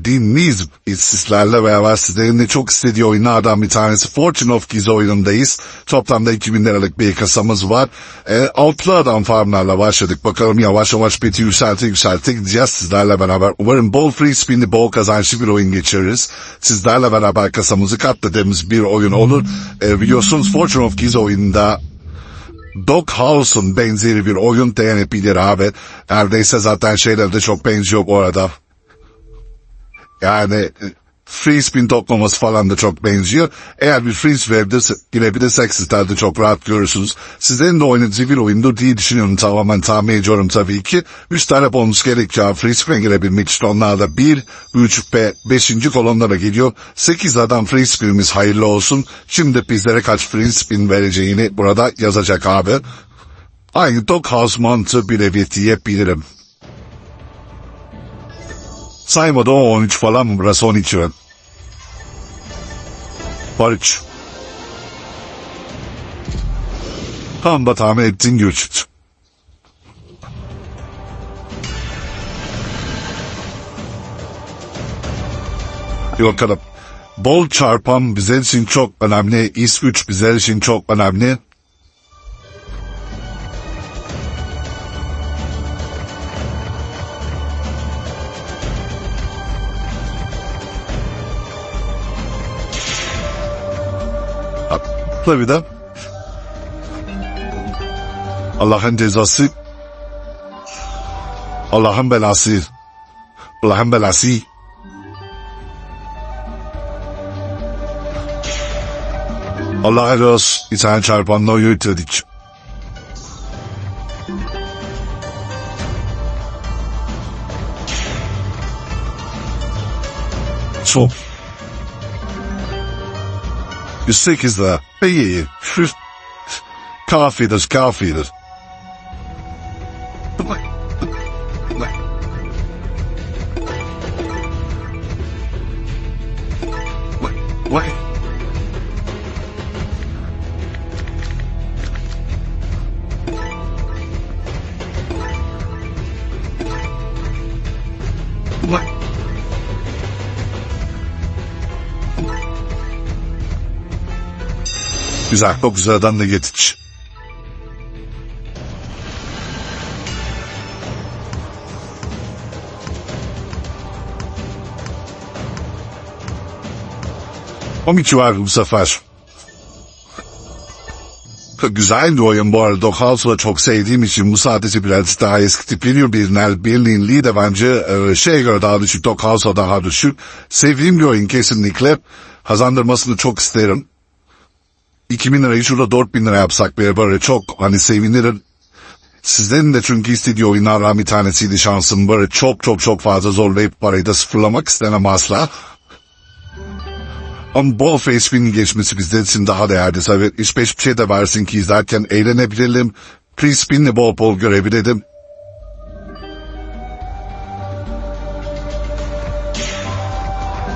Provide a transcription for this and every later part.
sevdiğiniz sizlerle beraber sizlerin de çok istediği oyunlardan bir tanesi Fortune of Giz oyunundayız. Toplamda 2000 liralık bir kasamız var. E, altlı adam farmlarla başladık. Bakalım yavaş yavaş beti yükselte yükselte gideceğiz sizlerle beraber. Umarım bol free spinli bol kazançlı bir oyun geçiririz. Sizlerle beraber kasamızı katladığımız bir oyun olur. E, biliyorsunuz Fortune of Giz oyununda Dog House'un benzeri bir oyun denenebilir abi. Neredeyse zaten şeyler de çok benziyor bu arada. Yani e, free spin toplaması falan da çok benziyor. Eğer bir freeze verirse girebilirsek sizler de çok rahat görürsünüz. Sizlerin de oynadığı bir oyundur diye düşünüyorum tamamen tahmin ediyorum tabii ki. 3 tane bonus gerekiyor free spin girebilmek için onlar da 1, 3 ve 5. kolonlara geliyor. 8 adam free spinimiz hayırlı olsun. Şimdi bizlere kaç free spin vereceğini burada yazacak abi. Aynı Dog House mantığı birebir diyebilirim. Saymadı o 13 falan mı burası 12 mi? Var 3. Tam da tahmin ettiğin gibi çıktı. Hadi bakalım. Bol çarpan bizler için çok önemli. İs güç bizler için çok önemli. Tabii de. Allah'ın cezası. Allah'ın belası. Allah'ın belası. Allah razı bir tane çarpanla yürütürdük. Çok. Your sick is there. Hey, car feeders, car feeders. What? Güzel, güzelden de getir. O iki var bu sefer. Güzel bir oyun bu arada. House'u çok sevdiğim için bu sadece biraz daha eski tipleniyor. Birler birliğinliği de bence şeye göre daha düşük. Dog House'a daha düşük. Sevdiğim bir oyun kesinlikle. Kazandırmasını çok isterim. 2000 lirayı şurada 4000 lira yapsak böyle böyle çok hani sevinirim. Sizlerin de çünkü istediği oyunlardan bir tanesiydi şansım. Böyle çok çok çok fazla zorlayıp parayı da sıfırlamak istemem asla. Ama bol face spin geçmesi bizler için daha değerli. Tabii hiç beş bir şey de versin ki izlerken eğlenebilelim. Free spin'le bol bol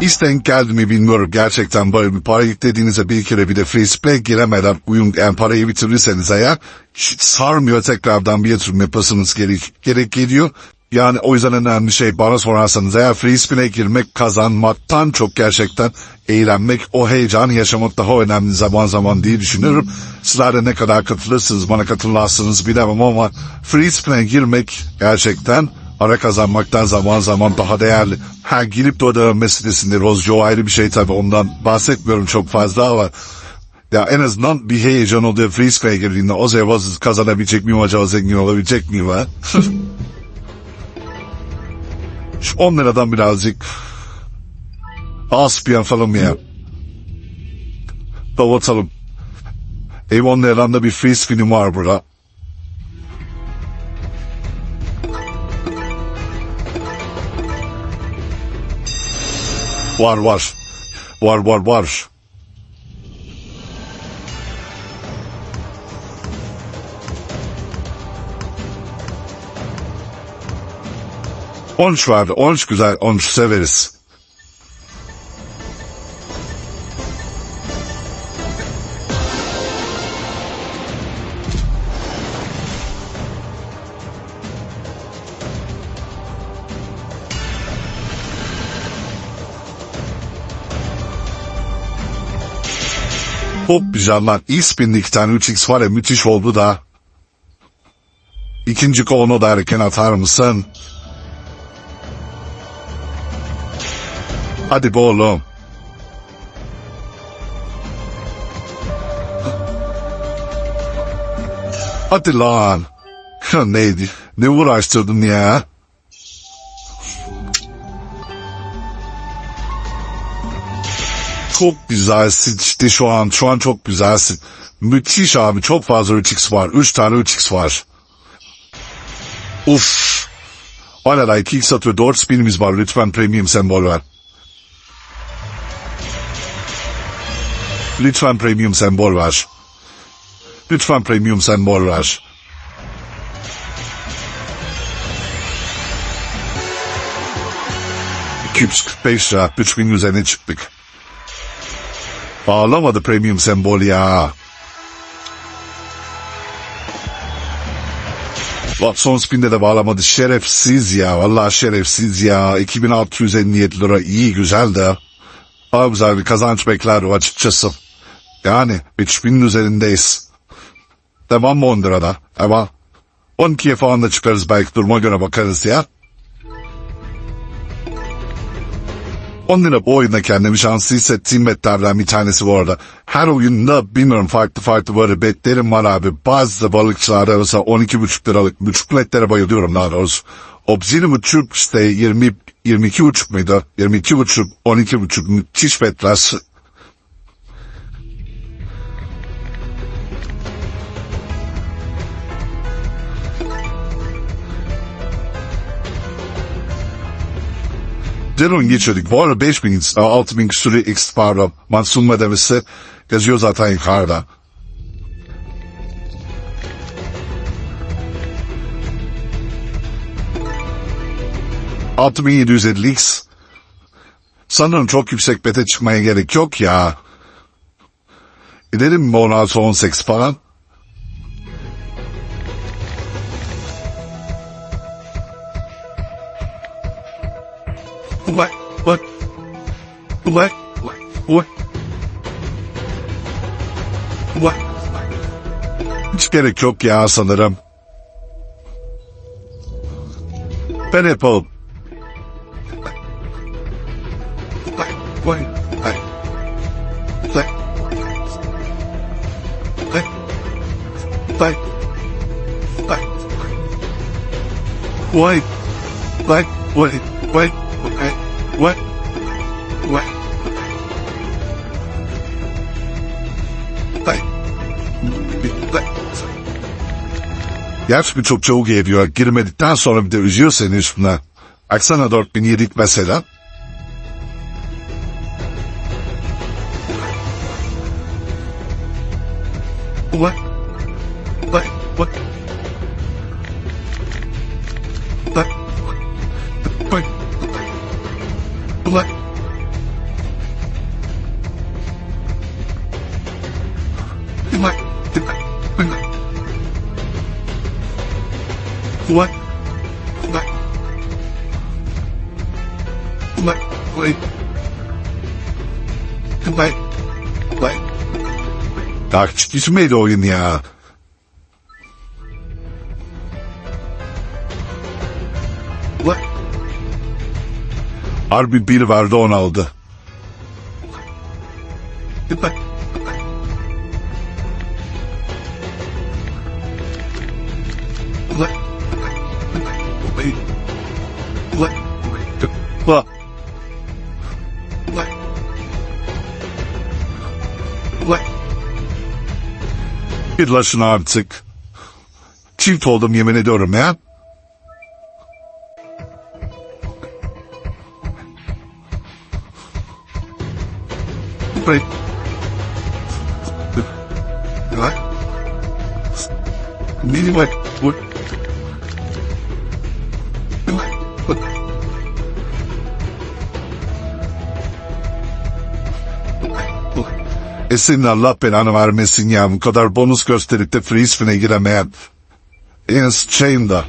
İsten geldi mi bilmiyorum gerçekten böyle bir para yüklediğinizde bir kere bir de free spin giremeden uyum yani parayı bitirirseniz eğer hiç sarmıyor tekrardan bir yatırım yapasınız gerek, gerek geliyor. Yani o yüzden önemli şey bana sorarsanız eğer free spin'e girmek kazanmaktan çok gerçekten eğlenmek, o heyecanı yaşamak daha önemli zaman zaman diye düşünüyorum. Sizler ne kadar katılırsınız, bana katılmazsınız bilemem ama free spin'e girmek gerçekten para kazanmaktan zaman zaman daha değerli. Ha girip de o dönem meselesinde Rozco ayrı bir şey tabii ondan bahsetmiyorum çok fazla ama ya en azından bir heyecan oluyor spin'e girdiğinde o zaman kazanabilecek miyim acaba zengin olabilecek miyim ha? Şu 10 liradan birazcık az bir yapalım ya. Davatalım. Ev 10 liradan da bir free spin'im var burada. Var var. Var var var. On üç vardı. On üç güzel. On üç severiz. İspin'de iki tane 3x var ya müthiş oldu da. İkinci kolunu da erken atar mısın? Hadi be oğlum. Hadi lan. Neydi? Ne uğraştırdın ya? Çok güzelsin işte şu an. Şu an çok güzelsin. Müthiş abi. Çok fazla 3x var. 3 tane 3x var. Uf. Hala 2x atıyor. 4 spinimiz var. Lütfen premium sembol ver. Lütfen premium sembol ver. Lütfen premium sembol ver. ...245 lira, 3000 üzerine çıktık. Bağlamadı premium sembol ya. Bak son spinde de bağlamadı. Şerefsiz ya. Vallahi şerefsiz ya. 2657 lira iyi güzel de. Daha güzel bir kazanç beklerdim açıkçası. Yani 3000'in üzerindeyiz. Devam mı 10 lirada? Ama 12'ye falan da çıkarız belki duruma göre bakarız ya. 10 lira bu oyunda kendimi şanslı hissettiğim betlerden bir tanesi bu arada. Her oyunda bilmiyorum farklı farklı böyle betlerim var abi. Bazı balıkçılarda mesela 12,5 liralık buçuk betlere bayılıyorum daha doğrusu. Obsidian buçuk işte 20, 22 buçuk muydu? 22 buçuk, 12 buçuk müthiş betler. Deron geçirdik. Bu arada 5 bin, 6 bin küsürü eksik. Mansun Madavisi geziyor zaten yukarıda. Altı bin yedi yüz elli x. Sanırım çok yüksek bete çıkmaya gerek yok ya. E, Gidelim mi ona 18 falan? What? What? What? What? What? Hiç gerek yok ya sanırım. Ben yapalım. What? What? What? What? What? What? What? What? What? What? What? What? What? What? Gerçi çok çoğu geliyor. Girmedikten sonra bir de üzüyor seni üstüne. Aksana 4000 yedik mesela. What? What? What? 怖い怖い怖い怖い怖い怖い Taktik gitmeydi oyun ya. What? Harbi bir verdi on aldı. Bak. Bak. Bak. Yıllaşın artık. Çift oldum yemin ediyorum ya. Bak. Bak. Bak. Bak. E senin Allah belanı vermesin ya. Bu kadar bonus gösterip de freeze giremeyen. Ines Chamber.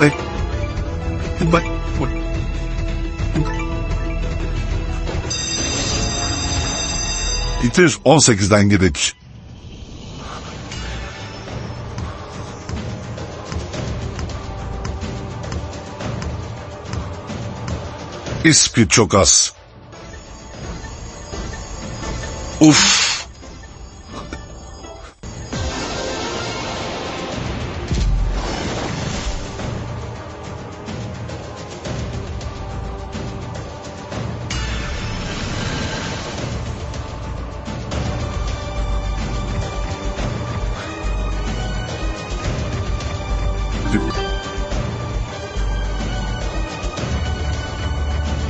Bak. Bak. Bak. 218'den. İspit çok az. Uf.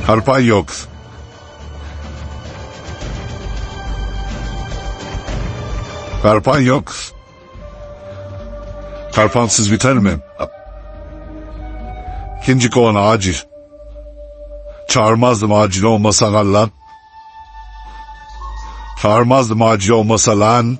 Harpan yok. Karpan yok. Karpansız biter mi? İkinci kovan acil. Çağırmazdım acil olmasa lan. Çağırmazdım acil olmasa lan.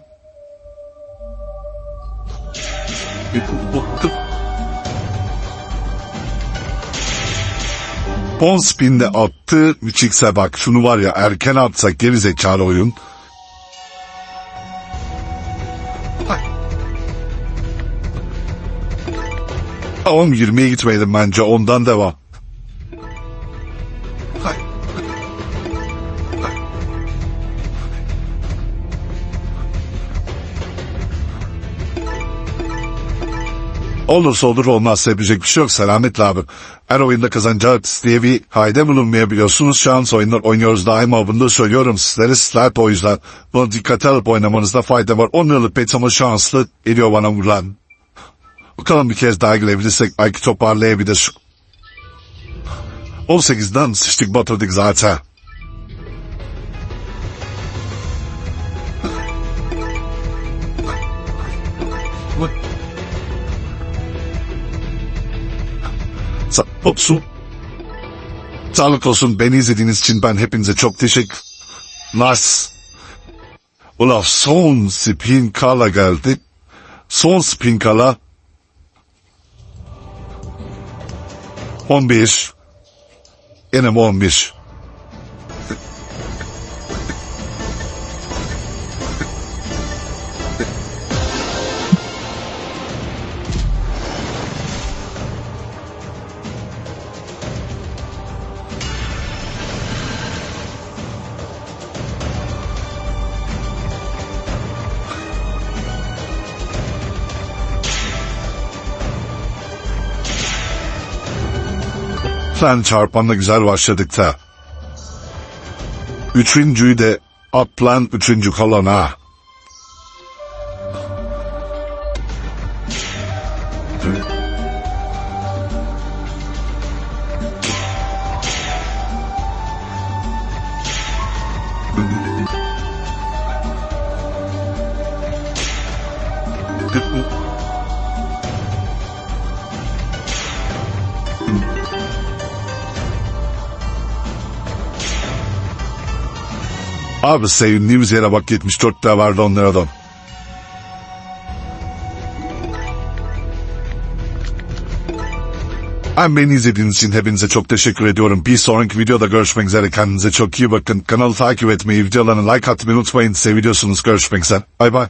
Bon spin'de attı 3x'e bak şunu var ya erken atsak geri zekalı oyun. Tamam 20'ye gitmeyelim bence ondan devam. Olursa olur olmazsa yapacak bir şey yok selametle abi. Her oyunda kazanacağız diye bir hayde bulunmayabiliyorsunuz. Şans oyunlar oynuyoruz daima bunu da söylüyorum sizlere. Sizler o yüzden bunu dikkate alıp oynamanızda fayda var. 10 yıllık pet ama şanslı geliyor bana vurulan. Bakalım bir kez daha girebilirsek belki toparlayabilir. 18'den sıçtık batırdık zaten. Olsun. Sağlık olsun. Beni izlediğiniz için ben hepinize çok teşekkür... Nice. Ulan son spin kala geldi. Son spin kala. 11. Yine mi 11? Sen çarpanla güzel başladık da. Üçüncüyü de atlan üçüncü kolona. Abi sevindiğimiz yere bak 74 lira vardı onlardan. Ben beni izlediğiniz için hepinize çok teşekkür ediyorum. Bir sonraki videoda görüşmek üzere. Kendinize çok iyi bakın. Kanalı takip etmeyi, videolarına like atmayı unutmayın. Seviyorsunuz. Görüşmek üzere. Bay bay.